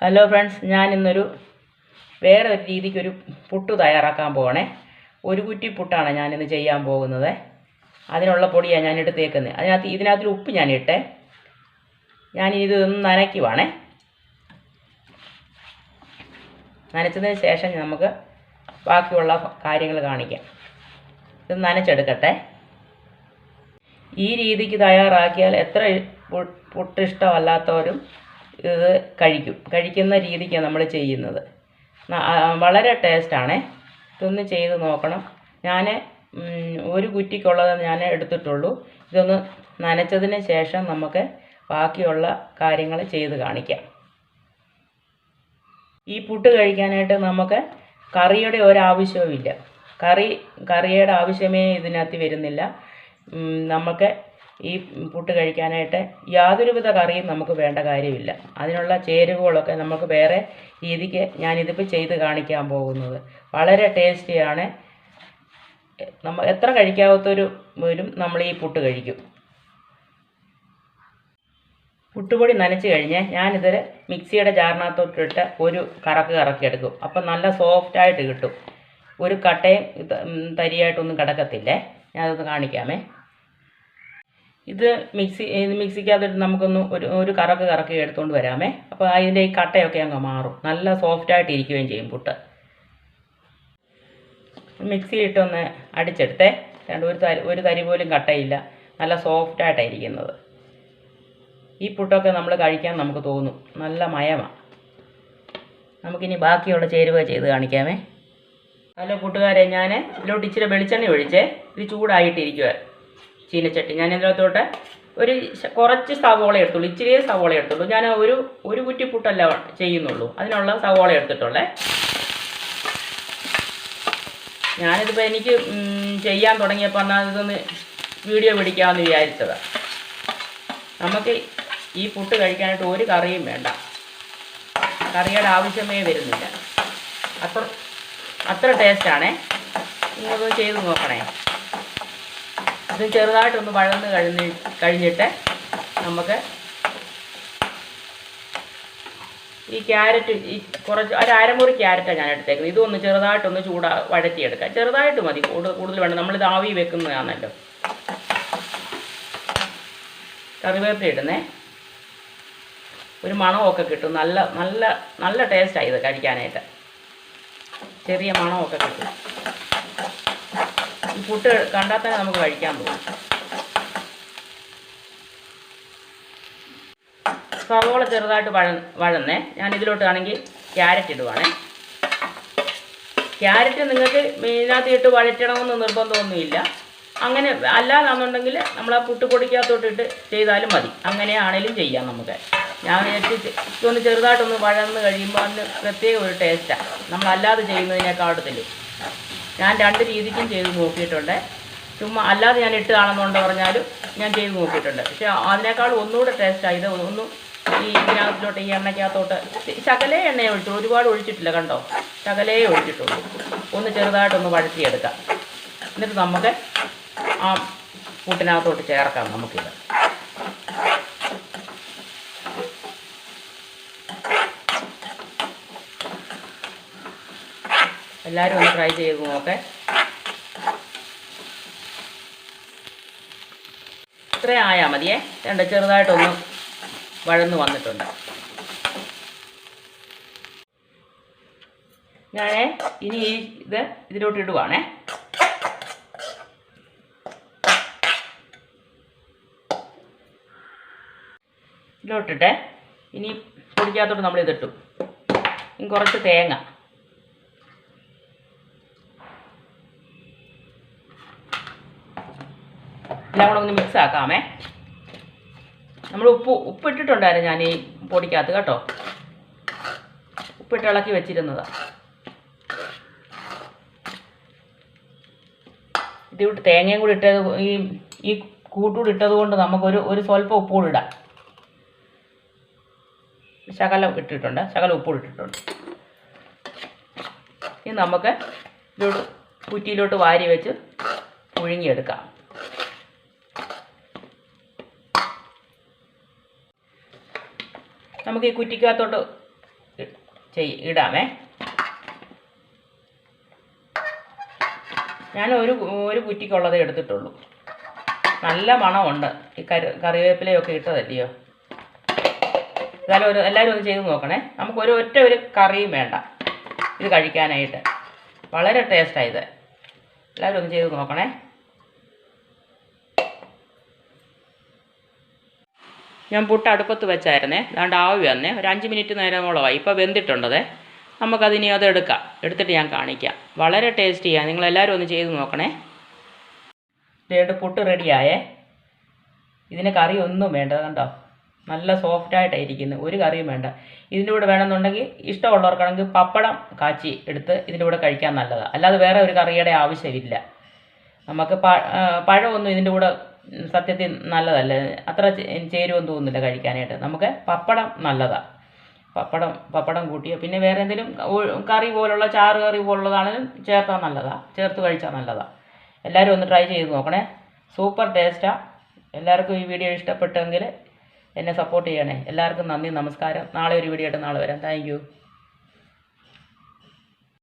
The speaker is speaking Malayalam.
ഹലോ ഫ്രണ്ട്സ് ഞാൻ ഇന്നൊരു വേറെ ഒരു രീതിക്കൊരു പുട്ട് തയ്യാറാക്കാൻ പോകണേ ഒരു കുറ്റി പുട്ടാണ് ഞാനിന്ന് ചെയ്യാൻ പോകുന്നത്. അതിനുള്ള പൊടിയാണ് ഞാൻ എടുത്തേക്കുന്നത് അതിനകത്ത് ഇതിനകത്തൊരു ഉപ്പ് ഞാൻ ഇട്ടേ ഞാൻ ഇതൊന്ന് നനയ്ക്കുവാണേ നനച്ചതിന് ശേഷം നമുക്ക് ബാക്കിയുള്ള കാര്യങ്ങൾ കാണിക്കാം. ഇത് നനച്ചെടുക്കട്ടെ. ഈ രീതിക്ക് തയ്യാറാക്കിയാൽ എത്ര പുട്ടിഷ്ടമല്ലാത്തവരും ഇത് കഴിക്കും. കഴിക്കുന്ന രീതിക്കാണ് നമ്മൾ ചെയ്യുന്നത്. വളരെ ടേസ്റ്റാണേ. ഇതൊന്ന് ചെയ്ത് നോക്കണം. ഞാൻ ഒരു കുറ്റിക്കുള്ളത് ഞാൻ എടുത്തിട്ടുള്ളൂ. ഇതൊന്ന് നനച്ചതിന് ശേഷം നമുക്ക് ബാക്കിയുള്ള കാര്യങ്ങൾ ചെയ്ത് കാണിക്കാം. ഈ പുട്ട് കഴിക്കാനായിട്ട് നമുക്ക് കറിയുടെ ഒരാവശ്യവുമില്ല. കറി കറിയുടെ ആവശ്യമേ ഇതിനകത്ത് വരുന്നില്ല. നമുക്ക് ഈ പുട്ട് കഴിക്കാനായിട്ട് യാതൊരുവിധ കറിയും നമുക്ക് വേണ്ട കാര്യമില്ല. അതിനുള്ള ചേരുവകളൊക്കെ നമുക്ക് വേറെ രീതിക്ക് ഞാനിതിപ്പോൾ ചെയ്ത് കാണിക്കാൻ പോകുന്നത്. വളരെ ടേസ്റ്റിയാണ്. നമ്മൾ എത്ര കഴിക്കാത്തൊരു വരും നമ്മൾ ഈ പുട്ട് കഴിക്കും. പുട്ടുപൊടി നനച്ച് കഴിഞ്ഞ് ഞാനിതിൽ മിക്സിയുടെ ജാറിനകത്തോട്ടിട്ട് ഒരു കറക്ക് കറക്കിയെടുക്കും അപ്പം നല്ല സോഫ്റ്റായിട്ട് കിട്ടും. ഒരു കട്ടയും തരിയായിട്ടൊന്നും കിടക്കത്തില്ലേ? ഞാനതൊന്ന് കാണിക്കാമേ. ഇത് മിക്സി മിക്സിക്കകത്തിട്ട് നമുക്കൊന്ന് ഒരു ഒരു കറക്ക് കറക്കി എടുത്തുകൊണ്ട് വരാമേ. അപ്പോൾ അതിന്റെ ഈ കട്ടയൊക്കെ അങ്ങ് മാറും. നല്ല സോഫ്റ്റായിട്ട് ഇരിക്കുകയും ചെയ്യും പുട്ട്. മിക്സിയിട്ടൊന്ന് അടിച്ചെടുത്തേ. രണ്ട് ഒരു തരി ഒരു തരി പോലും കട്ടയില്ല. നല്ല സോഫ്റ്റായിട്ടാണ് ഇരിക്കുന്നത്. ഈ പുട്ടൊക്കെ നമ്മൾ കഴിക്കാൻ നമുക്ക് തോന്നും. നല്ല മയമാണ് നമുക്കിനി ബാക്കിയുള്ള ചേരുവ ചെയ്ത് കാണിക്കാമേ. ഹലോ കൂട്ടുകാരെ ഞാൻ ഇതിലോട്ട് ഇച്ചിരി വെളിച്ചെണ്ണ ഒഴിച്ചേ. ഇത് ചൂടായിട്ടിരിക്കുക ചീനച്ചട്ടി. ഞാൻ ഇതിനകത്തോട്ട് ഒരു കുറച്ച് സവോള എടുത്തുള്ളൂ. ഇച്ചിരി സവോള എടുത്തുള്ളൂ. ഞാൻ ഒരു ഒരു കുറ്റിപ്പുട്ടല്ല ചെയ്യുന്നുള്ളൂ. അതിനുള്ള സവോള എടുത്തിട്ടുള്ളേ. ഞാനിതിപ്പോൾ എനിക്ക് ചെയ്യാൻ തുടങ്ങിയപ്പോൾ എന്നാൽ ഇതൊന്ന് വീഡിയോ പിടിക്കാമെന്ന് വിചാരിച്ചതാണ് നമുക്ക് ഈ പുട്ട് കഴിക്കാനായിട്ട് ഒരു കറിയും വേണ്ട. കറിയുടെ ആവശ്യമേ വരുന്നില്ല. അത്ര അത്ര ടേസ്റ്റാണേ നിങ്ങൾ ചെയ്ത് നോക്കണേ. ഇത് ചെറുതായിട്ടൊന്ന് വഴന്ന് കഴിഞ്ഞ് കഴിഞ്ഞിട്ട് നമുക്ക് ഈ ക്യാരറ്റ് ഈ കുറച്ച് ഒരു അരമുറി ക്യാരറ്റാണ് ഞാൻ എടുത്തേക്കുന്നത്. ഇതൊന്ന് ചെറുതായിട്ടൊന്ന് ചൂടാ വഴറ്റിയെടുക്കാം. ചെറുതായിട്ട് മതി കൂടുതൽ കൂടുതൽ വേണ്ട. നമ്മളിത് ആവി വെക്കുന്നതാണല്ലോ. കറിവേപ്പില ഇടുന്നേ. ഒരു മണമൊക്കെ കിട്ടും. നല്ല നല്ല നല്ല ടേസ്റ്റായി ഇത് കഴിക്കാനായിട്ട്. ചെറിയ മണമൊക്കെ കിട്ടും. പുട്ട് കണ്ടാൽ തന്നെ നമുക്ക് കഴിക്കാൻ പോകും സവോള ചെറുതായിട്ട് വഴ വഴന്നേ. ഞാൻ ഇതിലോട്ടാണെങ്കിൽ ക്യാരറ്റ് ഇടുവാണേ. ക്യാരറ്റ് നിങ്ങൾക്ക് മെയിനകത്ത് ഇട്ട് വഴറ്റണമെന്ന് നിർബന്ധമൊന്നുമില്ല. അങ്ങനെ അല്ലാതാണെന്നുണ്ടെങ്കിൽ നമ്മൾ ആ പുട്ട് പൊടിക്കകത്തോട്ടിട്ട് ചെയ്താലും മതി. അങ്ങനെയാണേലും ചെയ്യാം നമുക്ക്. ഞാൻ ഇതൊന്ന് ചെറുതായിട്ടൊന്ന് വഴന്ന് കഴിയുമ്പോൾ അതിന് പ്രത്യേക ഒരു ടേസ്റ്റാണ് നമ്മളല്ലാതെ ചെയ്യുന്നതിനേക്കാളത്തിൽ ഞാൻ രണ്ട് രീതിക്കും ചെയ്ത് നോക്കിയിട്ടുണ്ട്. ചുമ്മാ അല്ലാതെ ഞാൻ ഇട്ട് കാണുന്നുണ്ട് പറഞ്ഞാലും ഞാൻ ചെയ്ത് നോക്കിയിട്ടുണ്ട്. പക്ഷെ അതിനേക്കാൾ ഒന്നുകൂടെ ടേസ്റ്റായി ഇത് ഒന്നും ഈ ഇതിനകത്തോട്ട് ഈ എണ്ണയ്ക്കകത്തോട്ട്. ശകലേ എണ്ണയെ ഒഴിച്ചു. ഒരുപാട് ഒഴിച്ചിട്ടില്ല കണ്ടോ? ശകലേ ഒഴിച്ചിട്ടുള്ളൂ. ഒന്ന് ചെറുതായിട്ടൊന്ന് വഴറ്റിയെടുക്കാം. എന്നിട്ട് നമുക്ക് ആ കൂട്ടിനകത്തോട്ട് ചേർക്കാം നമുക്കിത്. എല്ലാവരും ഒന്ന് ട്രൈ ചെയ്ത് നോക്കേ. ഇത്രേ ആയാൽ മതിയേ. രണ്ട് ചെറുതായിട്ടൊന്ന് വഴന്ന് വന്നിട്ടുണ്ട്. ഞാൻ ഇനി ഈ ഇത് ഇതിലോട്ട് ഇടുവാണേ. ഇതിലോട്ടിട്ടെ. ഇനി പൊടിക്കകത്തോട്ട് നമ്മൾ ഇതിട്ടു ഇനി കുറച്ച് തേങ്ങ. എല്ലാം കൂടെ ഒന്ന് മിക്സ് ആക്കാമേ. നമ്മൾ ഉപ്പ് ഉപ്പ് ഇട്ടിട്ടുണ്ടായിരുന്നു ഞാൻ ഈ പൊടിക്കകത്ത് കേട്ടോ. ഉപ്പിട്ട് ഇളക്കി വെച്ചിരുന്നതാണ് ഇതിട്ട് തേങ്ങയും കൂടി ഇട്ടത് ഈ ഈ കൂട്ടുകൂടി ഇട്ടത് കൊണ്ട് നമുക്കൊരു ഒരു സ്വല്പം ഉപ്പുകൂടി ഇടാം. ശകലം ഇട്ടിട്ടുണ്ട്. ശകലം ഉപ്പ് ഇട്ടിട്ടുണ്ട്. ഇനി നമുക്ക് ഇതോട് കുറ്റിയിലോട്ട് വാരി വെച്ച് പുഴുങ്ങിയെടുക്കാം. നമുക്ക് ഈ കുറ്റിക്കകത്തോട്ട് ചെയ് ഇടാമേ. ഞാൻ ഒരു ഒരു കുറ്റിക്കുള്ളതേ എടുത്തിട്ടുള്ളൂ. നല്ല മണമുണ്ട്. ഈ കറി കറിവേപ്പിലയൊക്കെ ഇട്ടതല്ലയോ? എന്നാലും ഒരു എല്ലാവരും ഒന്ന് ചെയ്ത് നോക്കണേ. നമുക്ക് ഒരു ഒറ്റ ഒരു കറിയും വേണ്ട. ഇത് കഴിക്കാനായിട്ട്. വളരെ ടേസ്റ്റാണ് എല്ലാവരും ഒന്ന് ചെയ്ത് നോക്കണേ. ഞാൻ പുട്ട് അടുപ്പത്ത് വെച്ചായിരുന്നേ. അതാണ്ട് ആവി വന്നേ. ഒരു അഞ്ച് മിനിറ്റ് നേരമോളമായി. ഇപ്പോൾ വെന്തിട്ടുണ്ടതേ. നമുക്കതിനി അത് എടുക്കാം. എടുത്തിട്ട് ഞാൻ കാണിക്കാം. വളരെ ടേസ്റ്റിയാണ് നിങ്ങളെല്ലാവരും ഒന്ന് ചെയ്ത് നോക്കണേ. ഇതേട്ട് പുട്ട് റെഡിയായേ. ഇതിന് കറി ഒന്നും വേണ്ട. കണ്ടോ? നല്ല സോഫ്റ്റായിട്ടാണ് ഇരിക്കുന്നത് ഒരു കറിയും വേണ്ട. ഇതിന്റെ കൂടെ വേണമെന്നുണ്ടെങ്കിൽ ഇഷ്ടമുള്ളവർക്കാണെങ്കിൽ പപ്പടം കാച്ചി എടുത്ത് ഇതിന്റെ കൂടെ കഴിക്കാൻ നല്ലതാണ് അല്ലാതെ വേറെ ഒരു കറിയുടെ ആവശ്യമില്ല. നമുക്ക് പഴമൊന്നും ഇതിന്റെ കൂടെ സത്യത്തിൽ നല്ലതല്ല? അത്ര ചേരുമെന്ന് തോന്നുന്നില്ല കഴിക്കാനായിട്ട്. നമുക്ക് പപ്പടം നല്ലതാണ് പപ്പടം പപ്പടം കൂട്ടിയോ. പിന്നെ വേറെ എന്തെങ്കിലും കറി പോലുള്ള ചാറ് കറി പോലുള്ളതാണെങ്കിലും ചേർത്താൽ നല്ലതാണ് ചേർത്ത് കഴിച്ചാൽ നല്ലതാണ് എല്ലാവരും ഒന്ന് ട്രൈ ചെയ്ത് നോക്കണേ. സൂപ്പർ ടേസ്റ്റാണ് എല്ലാവർക്കും ഈ വീഡിയോ ഇഷ്ടപ്പെട്ടെങ്കിൽ എന്നെ സപ്പോർട്ട് ചെയ്യണേ. എല്ലാവർക്കും നന്ദി നമസ്കാരം. നാളെ ഒരു വീഡിയോ ആയിട്ട് നാളെ വരാം. താങ്ക്